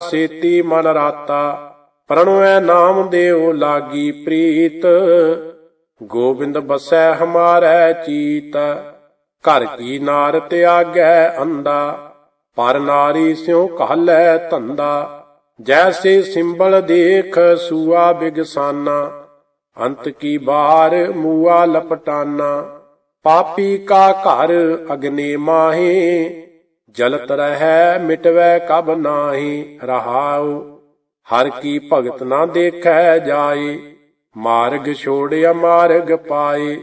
ਸੇਤੀ ਮਨ ਰਾਤਾ ਪ੍ਰਣਵੈ ਨਾਮ ਦੇਉ ਲਾਗੀ ਪ੍ਰੀਤ। ਗੋਬਿੰਦ ਬਸੈ ਹਮਾਰੈ ਚੀਤ, ਘਰ ਕੀ ਨਾਰ ਤਿਆਗੈ ਅੰਦਾ ਪਰ ਨਾਰੀ ਸਿਉ ਕਹਲੈ ਧੰਦਾ, ਜੈਸੇ ਸਿੰਬਲ ਦੇਖ ਸੂਆ ਬਿਗਸਾਨਾ। ਅੰਤ ਕੀ ਬਾਰ ਮੂਆ ਲਪਟਾਨਾ, ਪਾਪੀ ਕਾ ਘਰ ਅਗਨੇ ਮਾਹੇ। ਜਲਤ ਰਹੈ ਮਿਟਵੈ ਕਬ ਨਾਹੀ, ਰਹਾਉ, ਹਰ ਕੀ ਭਗਤ ਨਾ ਦੇਖੈ ਜਾਏ ਮਾਰਗ ਛੋੜਿਆ ਮਾਰਗ ਪਾਏ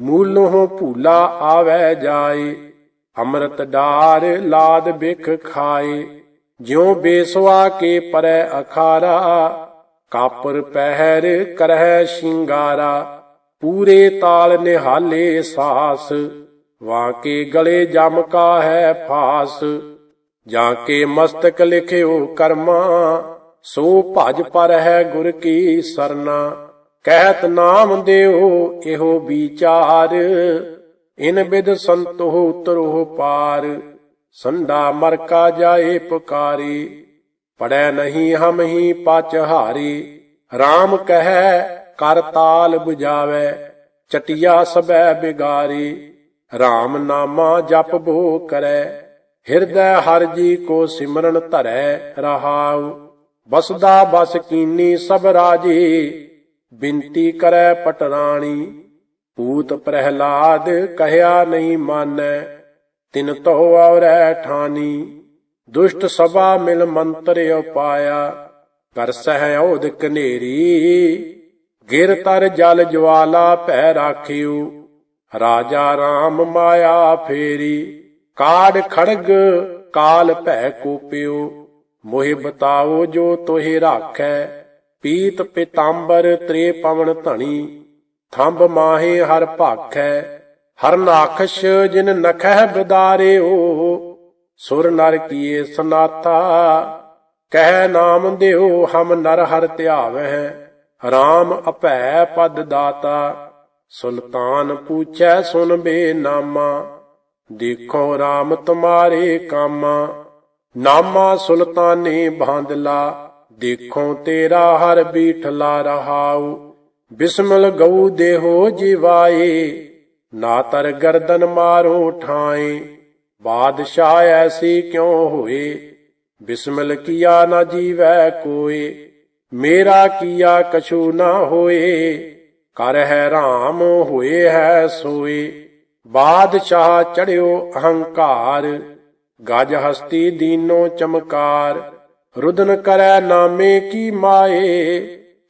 ਮੂਲੋਂ ਭੂਲਾ ਆਵੈ ਜਾਏ ਅੰਮ੍ਰਿਤ ਡਾਰ ਲਾਦ ਬਿਖ ਖਾਏ ਜਿਉ ਬੇਸਵਾ ਕੇ ਪਰੈ ਅਖਾਰਾ, ਕਾਪਰ ਪਹਿਰ ਕਰਹਿ ਸ਼ਿੰਗਾਰਾ, ਪੂਰੇ ਤਾਲ ਨਿਹਾਲੇ ਸਾਸ ਵਾਕੇ ਗਲੇ ਜਮ ਕਾ ਹੈ ਫਾਸ, ਜਾਂ ਕੇ ਮਸਤਕ ਲਿਖਿਓ ਕਰਮਾ, ਸੋ ਭਜ ਪਰ ਹੈ ਗੁਰ ਕੀ ਸਰਨਾ। ਕਹਿਤ ਨਾਮ ਦਿਓ ਇਹੋ ਵਿਚਾਰ, ਇਨ ਬਿਦ ਸੰਤੋ ਉਤਰੋ ਪਾਰ। ਸੰਡਾ ਮਰਕਾ ਜਾਏ ਪੁਕਾਰੀ, ਪੜੈ ਨਹੀਂ ਹਮ ਹੀ ਪਚ ਹਾਰੀ। RAM ਕਹੈ, ਕਰ ਤਾਲ 부ਜਾਵੇ ਚਟਿਆ ਸਬੈ ਬਿਗਾਰੀ। RAM ਨਾਮਾ ਜਪ ਬੋ ਕਰੈ, ਹਿਰਦੈ ਹਰ ਜੀ ਕੋ ਸਿਮਰਨ ਧਰੈ ਰਹਾਉ। ਬਸਦਾ ਬਸ ਕੀਨੀ ਸਭ ਰਾਜੀ ਬਿਨਤੀ ਕਰੈ ਪਟਰਾਣੀ। ਪੂਤ ਪ੍ਰਹਿਲਾਦ ਕਹਿਆ ਨਹੀਂ ਮਾਨੈ, ਤਿਨ ਤੋ ਔਰੈ ਠਾਨੀ। ਦੁਸ਼ਟ ਸਭਾ ਮਿਲ ਮੰਤਰ ਉਪਾਇਆ, ਕਰ ਸਹਿ ਔਦ ਕਨੇਰੀ ਗਿਰ ਤਰ ਜਲ ਜਵਾਲਾ ਭੈ ਰਾਖਿਓ ਰਾਜਾ RAM ਮਾਇਆ ਫੇਰੀ। ਕਾੜ ਖੜਗ, ਕਾਲ ਭੈ ਕੋਪਿਓ। ਮੋਹਿ ਬਤਾਓ ਜੋ ਤੋਹਿ ਰਾਖੈ। ਪੀਤ ਪਿਤਾੰਬਰ ਤ੍ਰੇ ਪਵਨ ਧਣੀ। ਥੰਬ ਮਾਹੇ ਹਰ ਭਾਖੈ। ਹਰ ਨਾਖਸ਼ ਜਿਨ ਨਖਹਿ ਬਿਦਾਰਿਓ। ਸੁਰ ਨਰ ਕੀਏ ਸਨਾਤਾ ਕਹਿ ਨਾਮ ਦਿਓ ਹਮ ਨਰ ਹਰ ਧਿਆਵਹਿ। RAM ਅਭੈ ਪਦ ਦਾਤਾ। ਸੁਲਤਾਨ ਪੂਛੈ ਸੁਨ ਬੇ ਨਾਮਾ ਦੇਖੋ RAM ਤੁਮਾਰੇ ਕਾਮਾ। ਨਾਮਾ ਸੁਲਤਾਨੇ ਬਾਂਦਲਾ, ਦੇਖੋ ਤੇਰਾ ਹਰ ਬੀਠਲਾ ਰਹਾਉ। ਬਿਸਮਲ ਗਉ ਦੇਹੋ ਜਿਵਾਏ, ਨਾ ਤਰ ਗਰਦਨ ਮਾਰੋ ਠਾਏ। ਬਾਦਸ਼ਾਹ ਐਸੀ ਕਿਉ ਹੋਏ? ਬਿਸਮਲ ਕੀਆ ਨਾ ਜੀਵੈ ਕੋਏ? ਮੇਰਾ ਕੀਆ ਕਛੂ ਨਾ ਹੋਏ? ਕਰ ਹੈ ਰਾਮ, ਹੋਏ ਹੈ ਸੋਏ। ਬਾਦਸ਼ਾਹ ਚੜਿਓ ਅਹੰਕਾਰ, ਗਜ ਹਸਤੀ ਦੀਨੋ ਚਮਕਾਰ। ਰੁਦਨ ਕਰੈ ਨਾਮੇ ਕੀ ਮਾਏ,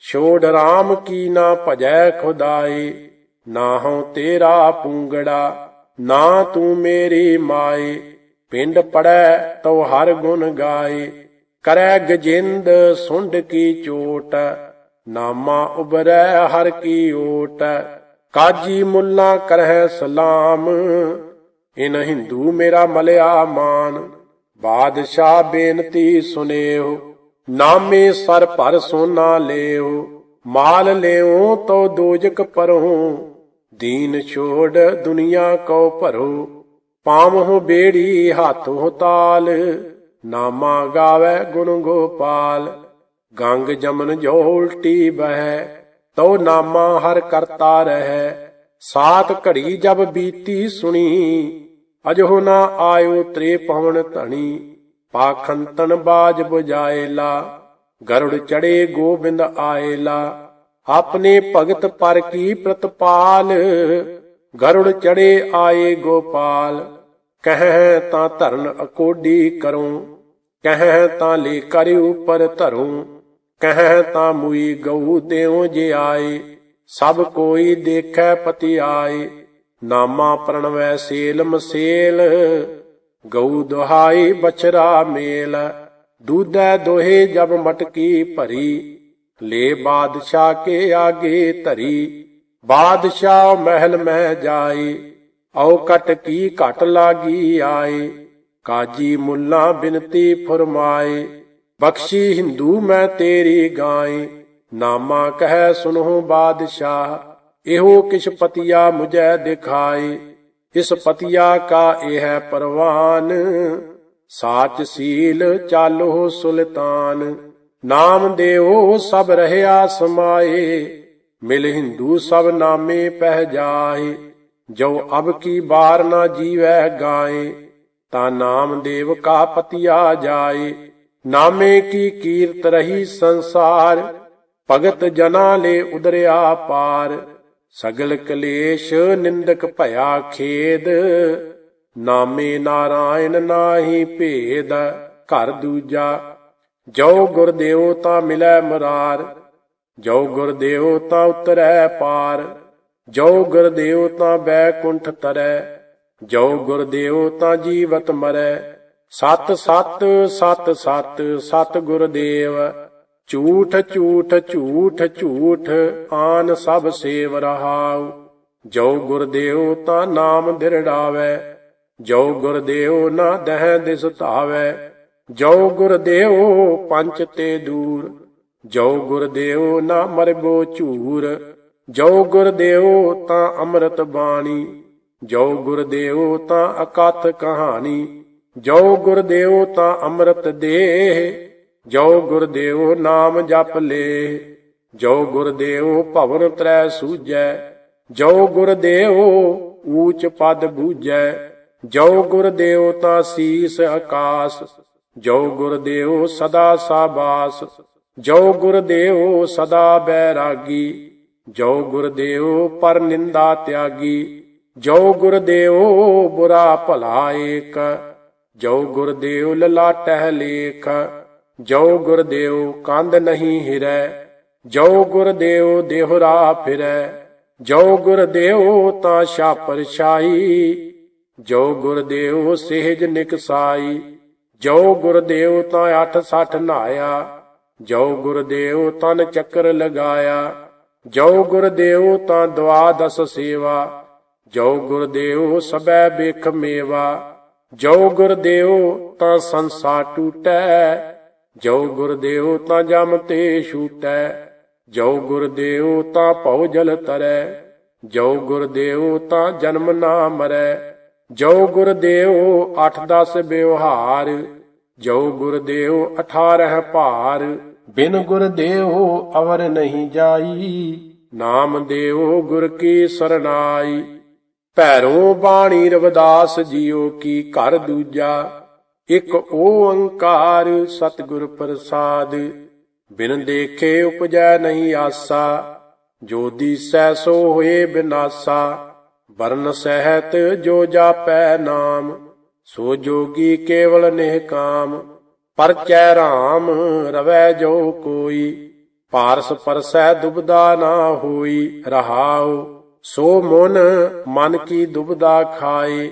ਛੋੜ RAM ਕੀ ਨਾ ਭਜੈ ਖੁਦਾਏ। ਨਾ ਹਉ ਤੇਰਾ ਪੂੰਗੜਾ, ਨਾ ਤੂੰ ਮੇਰੀ ਮਾਏ। ਪਿੰਡ ਪੜੈ ਤਉ ਹਰ ਗੁਣ ਗਾਏ, ਕਰੈ ਗਜਿੰਦ ਸੁੰਡ ਕੀ ਚੋਟ। ਨਾਮਾ ਉਬਰੈ ਹਰ ਕੀ ਓਟ, ਕਾਜੀ ਮੁੱਲਾ ਕਰਹਿ ਸਲਾਮ। ਇਨ ਹਿੰਦੂ ਮੇਰਾ ਮਲਿਆ ਮਾਨ, ਬਾਦਸ਼ਾਹ ਬੇਨਤੀ ਸੁਨੇਓ ਨਾਮੇ ਸਰ ਭਰ ਸੋਨਾ ਲਿਓ, ਮਾਲ ਲਿਓ ਤੋ ਦੋਜਕ ਪਰੋਂ ਦੀਨ ਛੋੜ ਦੁਨੀਆ ਕੋ ਭਰੋ, ਪਾਵਹੁ ਬੇੜੀ ਹੱਥੋਂ ਤਾਲ। ਨਾਮਾ ਗਾਵੇ ਗੁਣ ਗੋਪਾਲ ਗੰਗ ਜਮਨ ਜੋ ਉਲਟੀ ਬਹਿ ਤੋ ਨਾਮਾ ਹਰ ਕਰਤਾ ਰਹਿ। ਸਾਤ ਘੜੀ ਜਬ ਬੀਤੀ ਸੁਣੀ ਅਜੋ ਨਾ ਆਇਓ ਤ੍ਰੇ ਪਵਨ ਧਣੀ। ਪਾਖੰਤਨ ਬਾਜ 부ਜਾਏਲਾ ਗਰੁੜ ਚੜੇ ਗੋਬਿੰਦ ਆਏਲਾ ਆਪਣੇ ਭਗਤ ਪਰ ਕੀ ਪ੍ਰਤਪਾਲ, ਗਰੁੜ ਚੜੇ ਆਏ ਗੋਪਾਲ। ਕਹਿ ਤਾਂ ਧਰਨ ਅਕੋਡੀ ਕਰੂੰ, ਕਹਿ ਤਾਂ ਲੇ ਕਰ ਉਪਰ ਧਰੂੰ। ਕਹਿ ਤਾਂ ਮੁਈ ਗਊ ਦੇਉ ਜੇ ਆਏ, ਸਭ ਕੋਈ ਦੇਖੈ ਪਤੀ ਆਏ ਨਾਮਾ ਪ੍ਰਣਵੈ ਸੇਲ ਮਸੇਲ ਗਊ ਦੁਹਾਈ ਬਛਰਾ ਮੇਲ। ਦੂਧੈ ਦੋਹੇ ਜਬ ਮਟਕੀ ਭਰੀ, ਲੈ ਬਾਦਸ਼ਾਹ ਕੇ ਆਗੇ ਧਰੀ। ਬਾਦਸ਼ਾਹ ਮਹਿਲ ਮਹਿ ਜਾਏ ਔ ਕਟ ਕੀ ਘਟ ਲਾਗੀ ਆਏ। ਕਾਜੀ ਮੁੱਲਾ ਬਿਨਤੀ ਫਰਮਾਏ। ਬਖਸ਼ੀ ਹਿੰਦੂ ਮੈਂ ਤੇਰੀ ਗਾਏ, ਨਾਮਾ ਕਹਿ ਸੁਨਹੁ ਬਾਦਸ਼ਾਹ, ਇਹੋ ਕਿਛ ਪਤੀਆ ਮੁਝੈ ਦਿਖਾਏ, ਇਸ ਪਤੀਆ ਕਾ ਇਹ ਹੈ ਪਰਵਾਨ, ਸਾਚ ਸੀਲ ਚਾਲੋ ਸੁਲਤਾਨ, ਨਾਮ ਦੇਓ ਸਭ ਰਹਿਆ ਸਮਾਏ, ਮਿਲ ਹਿੰਦੂ ਸਭ ਨਾਮੇ ਪਹਿ ਜਾਏ ਜੋ ਅਬ ਕੀ ਬਾਰ ਨਾ ਜੀਵੈ ਗਾਏ, ਤਾ ਨਾਮ ਦੇਵ ਕਾ ਪਤੀਆ ਜਾਏ। ਨਾਮੇ ਕੀ ਕੀਰਤ ਰਹੀ ਸੰਸਾਰ, ਭਗਤ ਜਨਾ ਲੈ ਉਦਰਿਆ ਪਾਰ। ਸਗਲ ਕਲੇਸ਼ ਨਿੰਦਕ ਭਇਆ ਖੇਦ, ਨਾਮੇ ਨਾਰਾਇਣ ਨਾਹੀ ਭੇਦ, ਘਰ ਦੂਜਾ। ਜੋ ਗੁਰਦੇਵ ਤਾਂ ਮਿਲੈ ਮਰਾਰ, ਜੋ ਗੁਰਦੇਵ ਤਾਂ ਉਤਰੈ ਪਾਰ। ਜੋ ਗੁਰਦੇਵ ਤਾਂ ਬੈਕੁੰਠ ਤਰੈ, ਜੋ ਗੁਰਦੇਵ ਤਾਂ ਜੀਵਤ ਮਰੈ। ਸਤ ਸਤ ਸਤ ਸਤ ਸਤ ਗੁਰਦੇਵ ਝੂਠ ਝੂਠ ਝੂਠ ਝੂਠ ਆਨ ਸਭ ਸੇਵ ਰਹਾਉ। ਜੋ ਗੁਰਦੇਵ ਤਾਂ ਨਾਮ ਦਿਰੜਾਵੇ, ਜੋ ਗੁਰਦੇਵ ਨਾ ਦਹਿ ਦਿਸ ਧਾਵੈ। ਜੋ ਗੁਰਦੇਵ ਪੰਚ ਤੇ ਦੂਰ, ਜੋ ਗੁਰਦੇਵ ਨਾ ਮਰਬੋ ਝੂਰ। ਜੋ ਗੁਰਦੇਵ ਤਾਂ ਅੰਮ੍ਰਿਤ ਬਾਣੀ, ਜੋ ਗੁਰਦੇਵ ਤਾਂ ਅਕਥ ਕਹਾਣੀ। ਜੋ ਗੁਰਦੇਵ ਤਾਂ ਅੰਮ੍ਰਿਤ ਦੇਹ, ਜੋ ਗੁਰਦੇਵ ਨਾਮ ਜਪ ਲੇ ਜੋ ਗੁਰਦੇਵ ਭਵਨ ਤ੍ਰੈ ਸੂਜੈ ਜੋ ਗੁਰਦੇਵ ਊਚ ਪਦ ਬੂਜੈ ਜੋ ਗੁਰਦੇਵ ਤਾਂ ਸੀਸ ਆਕਾਸ, ਜੋ ਗੁਰਦੇਵ ਸਦਾ ਸਾਬਾਸ, ਜੋ ਗੁਰਦੇਵ ਸਦਾ ਬੈਰਾਗੀ, ਜੋ ਗੁਰਦੇਵ ਪਰ ਨਿੰਦਾ ਤਿਆਗੀ, ਜੋ ਗੁਰਦੇਵ ਬੁਰਾ ਭਲਾ ਏਕ ਜੋ ਗੁਰਦੇਵ ਲਲਾਟਹਿ ਲੇਖ, ਜੋ ਗੁਰਦੇਵ ਕੰਧ ਨਹੀਂ ਹਿਰੈ, ਜੋ ਗੁਰਦੇਵ ਦੇਹੁਰਾ ਫਿਰੈ, ਜੋ ਗੁਰਦੇਵ ਤਾਂ ਛਾਪਰ ਛਾਈ, ਜੋ ਗੁਰਦੇਵ ਸਹਿਜ ਨਿਕਸਾਈ, ਜੋ ਗੁਰਦੇਵ ਤਾਂ ਅੱਠ ਸੱਠ ਨਾਇਆ ਜੋ ਗੁਰਦੇਵ ਤਨ ਚੱਕਰ ਲਗਾਇਆ, ਜੋ ਗੁਰਦੇਵ ਤਾਂ ਦਵਾਦਸ ਸੇਵਾ, ਜੋ ਗੁਰਦੇਵ ਸਬੈ ਬੇਖ ਮੇਵਾ ਜੋ ਗੁਰਦੇਵ ਤਾਂ ਸੰਸਾ ਟੂਟੈ, ਜੋ ਗੁਰਦੇਵ ਤਾਂ ਜਮ ਤੇ ਛੂਟੈ, ਜੋ ਗੁਰਦੇਵ ਤਾਂ ਭਉ ਜਲ ਤਰੈ, ਜੋ ਗੁਰਦੇਵ ਤਾਂ ਜਨਮ ਨਾ ਮਰੈ, ਜੋ ਗੁਰਦੇਵ 8-10 ਵਿਵਹਾਰ, ਜੋ ਗੁਰਦੇਵ 18 ਭਾਰ, ਬਿਨ ਗੁਰਦੇਵ ਅਵਰ ਨਹੀਂ ਜਾਈ, ਨਾਮ ਦੇਵ ਗੁਰ ਕੀ ਸਰਨਾਈ ਭੈਰੋ ਬਾਣੀ ਰਵਿਦਾਸ ਜੀਓ ਕੀ ਘਰ ਦੂਜਾ, ਇੱਕ ਓੰਕਾਰ ਸਤਿਗੁਰ ਪ੍ਰਸਾਦ। ਬਿਨ ਦੇਖੇ ਉਪਜੈ ਨਹੀਂ ਆਸਾ, ਜੋ ਦੀਸੈ ਸੋ ਹੋਏ ਬਿਨਾਸਾ। ਵਰਨ ਸਹਿਤ ਜੋ ਜਾਪੈ ਨਾਮ, ਸੋ ਜੋਗੀ ਕੇਵਲ ਨਿਹ ਕਾਮ। ਪਰਚੈ RAM ਰਵੈ ਜੋ ਕੋਈ, ਪਾਰਸ ਪਰਸੈ ਦੁਬਦਾ ਨਾ ਹੋਈ ਰਹਾਉ। ਸੋ ਮਨ ਮਨ ਕੀ ਦੁਬਦਾ ਖਾਏ,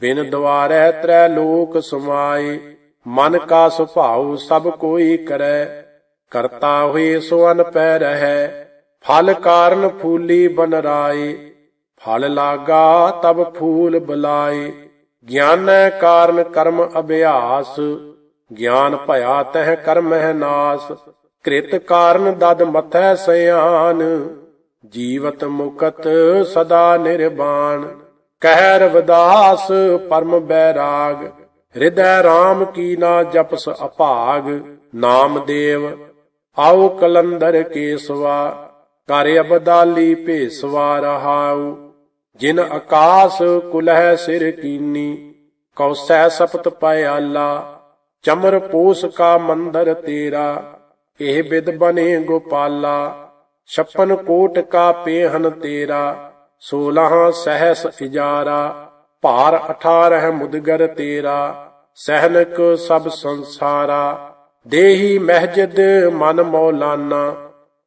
ਬਿਨ ਦਵਾਰੈ ਤ੍ਰੈ ਲੋਕ ਸਮਾਏ। ਮਨ ਕਾ ਸੁਭਾਉ ਸਭ ਕੋਈ ਕਰੈ, ਕਰਤਾ ਹੋਏ ਸੋ ਅਨ ਪੈ ਰਹੈ। ਫਲ ਕਾਰਨ ਫੂਲੀ ਬਨ ਰਾਏ, ਫਲ ਲਾਗਾ ਤਬ ਫੂਲ ਬੁਲਾਏ। ਗਿਆਨੈ ਕਾਰਨ ਕਰਮ ਅਭਿਆਸ, ਗਿਆਨ ਭਇਆ ਤਹ ਕਰਮਹਿ ਨਾਸ। ਕ੍ਰਿਤ ਕਾਰਨ ਦਦ ਮਥੈ ਸਿਆਨ ਜੀਵਤ ਮੁਕਤ ਸਦਾ ਨਿਰਵਾਣ ਕਹਿ ਰਵਿਦਾਸ ਪਰਮ ਬੈਰਾਗ, ਹਿਰਦੈ RAM ਕੀ ਨਾ ਜਪਸ ਅਭਾਗ, ਨਾਮ ਦੇਵ, ਆਓ ਕਲੰਦਰ ਕੇਸਵਾ ਕਰ ਅਬਦਾਲੀ ਭੇਸਵਾ ਰਹਾਉ, ਜਿਨ ਆਕਾਸ ਕੁਲਹਿ ਸਿਰ ਕੀਨੀ ਕੌਸੈ ਸਪਤ ਪਿਆਲਾ ਚਮਰ ਪੋਸ ਕਾ ਮੰਦਰ ਤੇਰਾ, ਇਹ ਬਿਦ ਬਨੇ ਗੋਪਾਲਾ। ਛਪਨ ਕੋਟ ਕਾ ਪੇਹਨ ਤੇਰਾ 16 ਸਹਸ ਇਜਾਰਾ, ਭਾਰ 18 ਮੁਦਗਰ ਤੇਰਾ, ਸਹਿਨਕ ਸਭ ਸੰਸਾਰਾ, ਦੇਹੀ ਮਹਿਜਦ ਮਨ ਮੌਲਾਨਾ,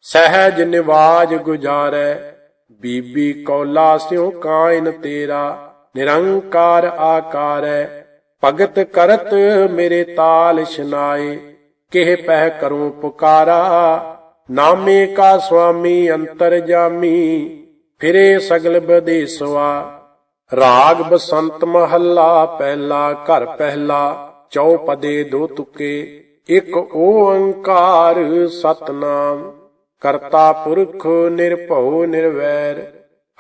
ਸਹਿਜ ਨਿਵਾਜ ਗੁਜਾਰੈ, ਬੀਬੀ ਕੌਲਾ ਸਿਉ ਕਾਇਨ ਤੇਰਾ, ਨਿਰੰਕਾਰ ਆਕਾਰੈ, ਭਗਤ ਕਰਤ ਮੇਰੇ ਤਾਲ ਸ਼ਨਾਏ ਕਿਹ ਪਹਿ ਕਰੂੰ ਪੁਕਾਰਾ ਨਾਮੇ ਕਾ ਸੁਆਮੀ ਅੰਤਰ ਜਾਮੀ, ਫਿਰੇ ਸਗਲ ਬਦੇਸਵਾ। ਰਾਗ ਬਸੰਤ ਮਹੱਲਾ, ਪਹਿਲਾ ਘਰ ਪਹਿਲਾ ਚੌਪਦੇ ਦੋ ਤੁਕੇ। ਇੱਕ ਓੰਕਾਰ ਸਤਨਾਮ। ਕਰਤਾ ਪੁਰਖ ਨਿਰਭਉ ਨਿਰਵੈਰ।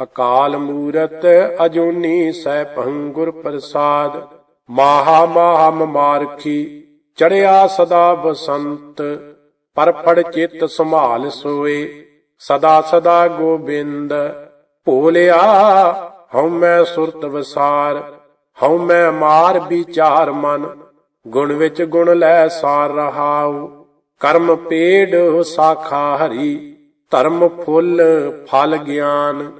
ਅਕਾਲ ਮੂਰਤ ਅਜੂਨੀ ਸੈਭੰ ਗੁਰ ਪ੍ਰਸਾਦ। ਮਾਹਾ ਮਾਹ ਮਾਰਖੀ ਚੜਿਆ ਸਦਾ ਬਸੰਤ। ਪਰਫੜ ਚਿੱਤ ਸੰਭਾਲ ਸੋਏ, ਸਦਾ ਸਦਾ ਗੋਬਿੰਦ। ਭੋਲਿਆ, ਹਉ ਮੈਂ ਸੁਰਤ ਵਸਾਰ, ਹਉ ਮੈਂ ਮਾਰ ਵਿਚਾਰ ਮਨ, ਗੁਣ ਵਿੱਚ ਗੁਣ ਲੈ ਸਾਰ ਰਹਾਉ। ਕਰਮ ਪੇੜ ਸਾਖਾ ਹਰੀ, ਧਰਮ ਫੁੱਲ ਫਲ ਗਿਆਨ।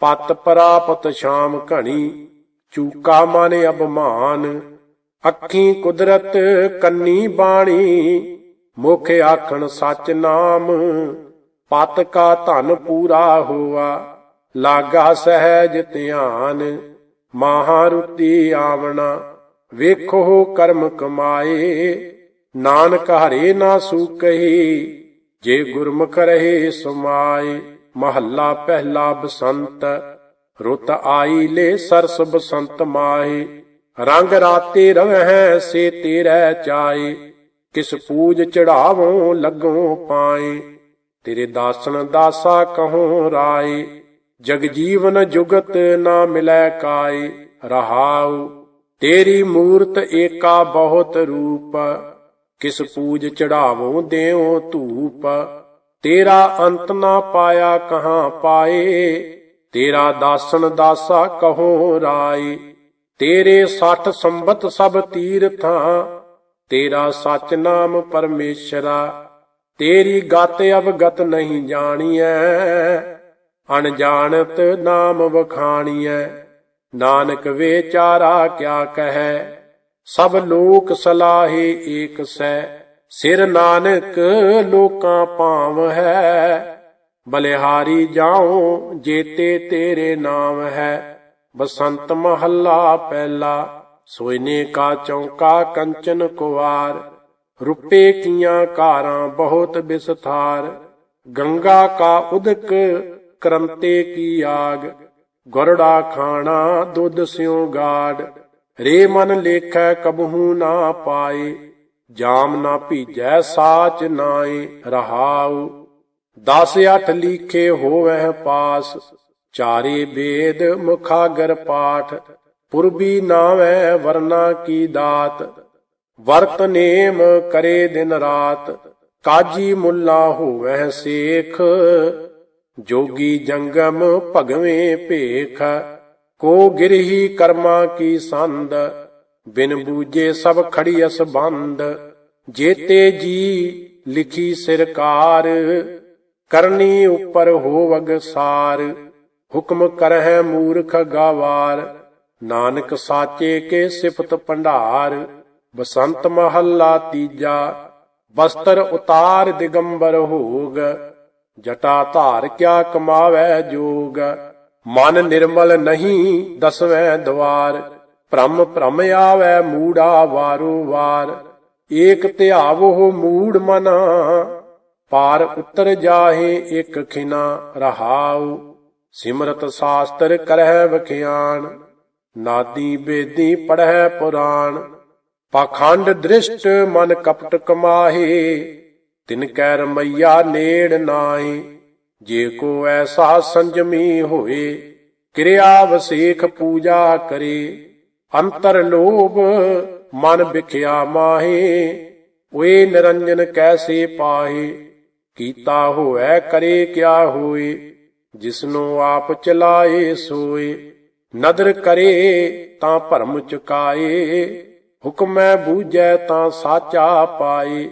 ਪਤ ਪ੍ਰਾਪਤ ਸ਼ਾਮ ਘਣੀ, ਚੂਕਾ ਮਨ ਅਭਮਾਨ। ਅੱਖੀ ਕੁਦਰਤ ਕੰਨੀ ਬਾਣੀ ਮੁਖ ਆਖਣ ਸੱਚ ਨਾਮ, ਪਤ ਕਾ ਧਨ ਪੂਰਾ ਹੋਆ, ਲਾਗਾ ਸਹਿਜ ਧਿਆਨ ਮਹਾਰੁਤੀ ਆਵਣਾ, ਵੇਖੋ ਕਰਮ ਕਮਾਏ, ਨਾਨਕ ਹਰੇ ਨਾ ਸੂਕਹੀ, ਜੇ ਗੁਰਮੁਖ ਰਹੇ ਸਮਾਏ, ਮਹੱਲਾ ਪਹਿਲਾ ਬਸੰਤ, ਰੁੱਤ ਆਈ ਲੈ ਸਰਸ ਬਸੰਤ ਮਾਏ, ਰੰਗ ਰਾਤੇ ਰਵਹਿ ਸੇ ਤੇਰੇ ਚਾਏ ਕਿਸ ਪੂਜ ਚੜਾਵੋਂ ਲੱਗੋਂ ਪਾਏ, ਤੇਰੇ ਦਾਸਨ ਦਾਸਾ ਕਹੋ ਰਾਏ, ਜਗ ਜੀਵਨ ਜੁਗਤ ਨਾ ਮਿਲੈ ਕਾਏ, ਰਹਾਉ ਤੇਰੀ ਮੂਰਤ ਏਕਾ ਬਹੁਤ ਰੂਪ, ਕਿਸ ਪੂਜ ਚੜਾਵੋਂ ਦੇਉ ਧੂਪ, ਤੇਰਾ ਅੰਤ ਨਾ ਪਾਇਆ ਕਹਾਂ ਪਾਏ, ਤੇਰਾ ਦਾਸਨ ਦਾਸਾ ਕਹੋ ਰਾਏ, ਤੇਰੇ 60 ਸੰਬਤ ਸਭ ਤੀਰਥਾਂ ਤੇਰਾ ਸਚ ਨਾਮ ਪਰਮੇਸ਼ਰਾ, ਤੇਰੀ ਗਤ ਅਵਗਤ ਨਹੀਂ ਜਾਣੀਐ। ਅਣਜਾਣਤ ਨਾਮ ਵਖਾਣੀਐ, ਨਾਨਕ ਵਿਚਾਰਾ ਕਿਆ ਕਹੈ। ਸਭ ਲੋਕ ਸਲਾਹੇ ਏਕ ਸੈ, ਸਿਰ ਨਾਨਕ ਲੋਕਾਂ ਭਾਵ ਹੈ ਬਲਿਹਾਰੀ ਜਾਉ ਜੇਤੇ ਤੇਰੇ ਨਾਮ ਹੈ, ਬਸੰਤ ਮਹੱਲਾ ਪਹਿਲਾ। ਸੋਇਨੇ ਕਾ ਚੌਂਕਾ ਕੰਚਨ ਕੁਵਾਰ ਰੁਪਏ ਕੀਆਂ ਕਾਰਾਂ ਬਹੁਤ ਬਿਸਥਾਰ, ਗੰਗਾ ਕਾ ਉਦਕ ਕਰੰਤੇ ਕੀ ਆਗ, ਗਰੜਾ ਖਾਣਾ ਦੁੱਧ ਸਿਉ ਗਾੜ, ਰੇ ਮਨ ਲੇਖੈ ਕਬਹੂ ਨਾ ਪਾਏ, ਜਾਮ ਨਾ ਭੀਜੈ ਸਾਚ ਨਾਏ ਰਹਾਉ, ਦਸ ਅੱਠ ਲੀਖੇ ਹੋਵਹਿ ਪਾਸ, ਚਾਰੇ ਬੇਦ ਮੁਖਾਗਰ ਪਾਠ ਪੁਰਬੀ ਨਾਵੈ ਵਰਨਾ ਕੀ ਦਾਤ? ਵਰਤ ਨੇਮ ਕਰੇ ਦਿਨ ਰਾਤ। ਕਾਜੀ ਮੁੱਲਾ ਹੋਵੈ ਸੇਖ। ਜੋਗੀ ਜੰਗਮ ਭਗਵੇਂ ਭੇਖ। ਕੋ ਗਿਰਹੀ ਕਰਮਾ ਕੀ ਸੰਦ? ਬਿਨ ਬੂਜੇ ਸਭ ਖੜੀਅਸ ਬੰਦ। ਜੇਤੇ ਜੀ ਲਿਖੀ ਸਿਰਕਾਰ। ਕਰਨੀ ਉਪਰ ਹੋਵਗ ਸਾਰ। ਹੁਕਮ ਕਰਹਿ ਮੂਰਖ ਗਾਵਾਰ। ਨਾਨਕ ਸਾਚੇ ਕੇ ਸਿਫਤ ਭੰਡਾਰ, ਬਸੰਤ ਮਹੱਲਾ ਤੀਜਾ, ਬਸਤਰ ਉਤਾਰ ਦਿਗੰਬਰ ਹੋਗ, ਜਟਾ ਧਾਰ ਕਿਆ ਕਮਾਵੈ ਜੋਗ, ਮਨ ਨਿਰਮਲ ਨਹੀਂ ਦਸਵੇਂ ਦਵਾਰ, ਭ੍ਰਮ ਭ੍ਰਮ ਆਵੈ ਮੂੜਾ ਵਾਰੋ ਵਾਰ, ਏਕ ਧਿਆਵੋ ਮੂੜ ਮਨਾ, ਪਾਰ ਉਤਰ ਜਾਹੇ ਇਕ ਖਿਨਾ ਰਹਾਉ, ਸਿਮਰਤ ਸਾਸਤਰ ਕਰਹਿ ਵਖਿਆਨ ਨਾਦੀ ਬੇਦੀ ਪੜਹਿ ਪੁਰਾਣ, ਪਾਖੰਡ ਦ੍ਰਿਸ਼ਟ ਮਨ ਕਪਟ ਕਮਾਹੇ, ਤਿਨ ਕੈ ਰਮਈਆ ਨੇੜ ਨਾਏ ਜੇ ਕੋ ਐਸਾ ਸੰਜਮੀ ਹੋਏ, ਕਿਰਿਆ ਵਸੇਖ ਪੂਜਾ ਕਰੇ, ਅੰਤਰ ਲੋਭ ਮਨ ਵਿਖਿਆ ਮਾਹੇ, ਓਏ ਨਿਰੰਜਨ ਕੈਸੇ ਪਾਹੇ, ਕੀਤਾ ਹੋਐ ਕਰੇ ਕਿਆ ਹੋਏ, ਜਿਸਨੂੰ ਆਪ ਚਲਾਏ ਸੋਏ। ਨਦਰ ਕਰੇ ਤਾਂ ਭਰਮ ਚੁਕਾਏ, ਹੁਕਮੈ ਬੂਝੈ ਤਾਂ ਸਾਚਾ ਪਾਏ।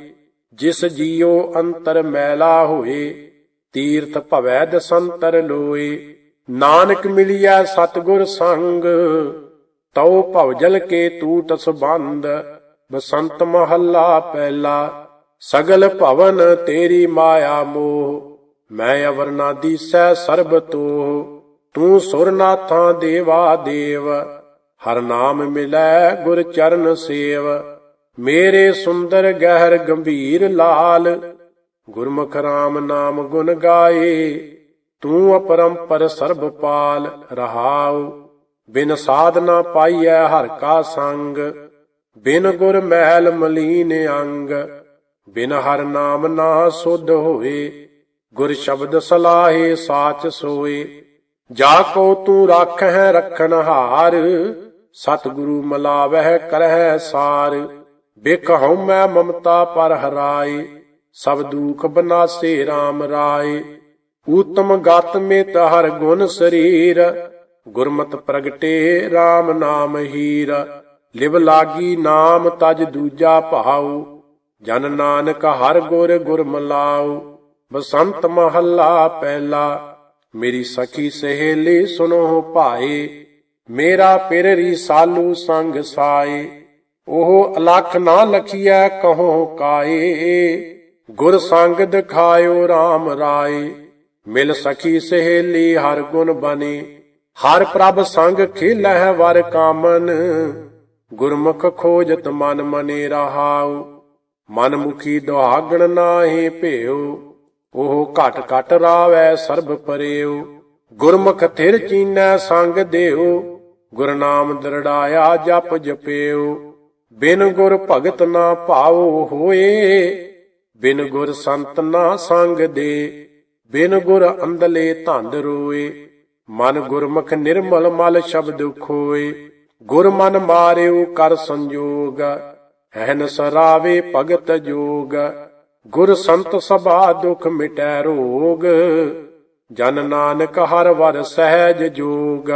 ਜਿਸ ਜੀਉ ਅੰਤਰ ਮੈਲਾ ਹੋਏ, ਤੀਰਥ ਭਵੈ ਦਸੰਤਰ ਲੋਏ। ਨਾਨਕ ਮਿਲਿਆ ਸਤਗੁਰ ਸੰਗ, ਤਉ ਭਵਜਲ ਕੇ ਤੂਟ ਸੰਬੰਧ। ਬਸੰਤ ਮਹੱਲਾ ਪਹਿਲਾ, ਸਗਲ ਭਵਨ ਤੇਰੀ ਮਾਇਆ ਮੋਹ। ਮੈਂ ਅਵਰਨਾ ਦੀਸੈ ਸਰਬ ਤੋਹ। ਤੂੰ ਸੁਰਨਾਥਾਂ ਦੇਵਾ ਦੇਵ, ਹਰ ਨਾਮ ਮਿਲੈ ਗੁਰ ਚਰਨ ਸੇਵ। ਮੇਰੇ ਸੁੰਦਰ ਗਹਿਰ ਗੰਭੀਰ ਲਾਲ, ਗੁਰਮੁਖ ਰਾਮ ਨਾਮ ਗੁਣ ਗਾਏ। ਤੂੰ ਅਪਰੰਪਰ ਸਰਬ ਪਾਲ ਰਹਾਉ, ਬਿਨ ਸਾਧਨਾ ਪਾਈਐ ਹਰ ਕਾ ਸੰਗ। ਬਿਨ ਗੁਰ ਮਹਿਲ ਮਲੀਨ ਅੰਗ, ਬਿਨ ਹਰ ਨਾਮ ਨਾ ਸੁਧ ਹੋਏ। ਗੁਰ ਸ਼ਬਦ ਸਲਾਹੇ ਸਾਚ ਸੋਏ। ਜਾ ਕੋ ਤੂੰ ਰੱਖ ਹੈ ਰਖਣ ਹਾਰ, ਸਤਿਗੁਰੂ ਮਲਾਵਹਿ ਕਰਹਿ ਸਾਰ। ਬਿਕ ਹਉਮੈ ਮਮਤਾ ਪਰ ਹਰਾਏ, ਸਭ ਦੁਖ ਬਨਾਸੇ RAM ਰਾਏ। ਊਤਮ ਗਤ ਮੇਤ ਹਰ ਗੁਣ ਸਰੀਰ, ਗੁਰਮਤ ਪ੍ਰਗਟੇ RAM ਨਾਮ ਹੀਰ। ਲਿਵ ਲਾਗੀ ਨਾਮ ਤਜ ਦੂਜਾ ਭਾਉ, ਜਨ ਨਾਨਕ ਹਰ ਗੁਰ ਗੁਰਮਲਾਉ। ਬਸੰਤ ਮਹੱਲਾ ਪਹਿਲਾ ਮੇਰੀ ਸਖੀ ਸਹੇਲੀ ਸੁਨੋ ਭਾਏ, ਮੇਰਾ ਪਿਰ ਸਾਲੂ ਸੰਗ ਸਾਏ, ਉਹ ਅਲਖ ਨਾ ਲਖੀਐ ਕਹੋ ਕਾਏ, ਗੁਰ ਸੰਗ ਦਿਖਾਇਓ RAM ਰਾਏ। ਮਿਲ ਸਖੀ ਸਹੇਲੀ ਹਰ ਗੁਣ ਬਨੇ ਹਰ ਪ੍ਰਭ ਸੰਗ ਖੇਲਹਿ ਵਰ ਕਾਮਨ। ਗੁਰਮੁਖ ਖੋਜਤ ਮਨ ਮਨੇ ਰਹਾਉ ਮਨ ਮੁਖੀ ਦੁਹਾਗਣ ਨਾਹੀ ਭੇਉ। ਉਹ ਘਟ ਘਟ ਰਾਵੈ ਸਰਬ ਪਰਿਉ। ਗੁਰਮੁਖ ਥਿਰ ਚੀਨੈ ਸੰਗ ਦੇਉ। ਗੁਰਨਾਮ ਦਰੜਾਇਆ ਜਪ ਜਪਿਉ। ਬਿਨ ਗੁਰ ਭਗਤ ਨਾ ਭਾਉ ਹੋਏ। ਬਿਨ ਗੁਰ ਸੰਤ ਨਾ ਸੰਗ ਦੇ। ਬਿਨ ਗੁਰ ਅੰਦਲੇ ਧੰਦ ਰੋਏ। ਮਨ ਗੁਰਮੁਖ ਨਿਰਮਲ ਮਲ ਸ਼ਬਦ ਖੋਏ। ਗੁਰ ਮਨ ਮਾਰਿਓ ਕਰ ਸੰਜੋਗ। ਹੈਨ ਸਰਾਵੇ ਭਗਤ ਜੋਗ। ਗੁਰ ਸੰਤ ਸਭਾ ਦੁਖ ਮਿਟੈ ਰੋਗ ਜਨ ਨਾਨਕ ਹਰ ਵਰ ਸਹਿਜ ਜੋਗ।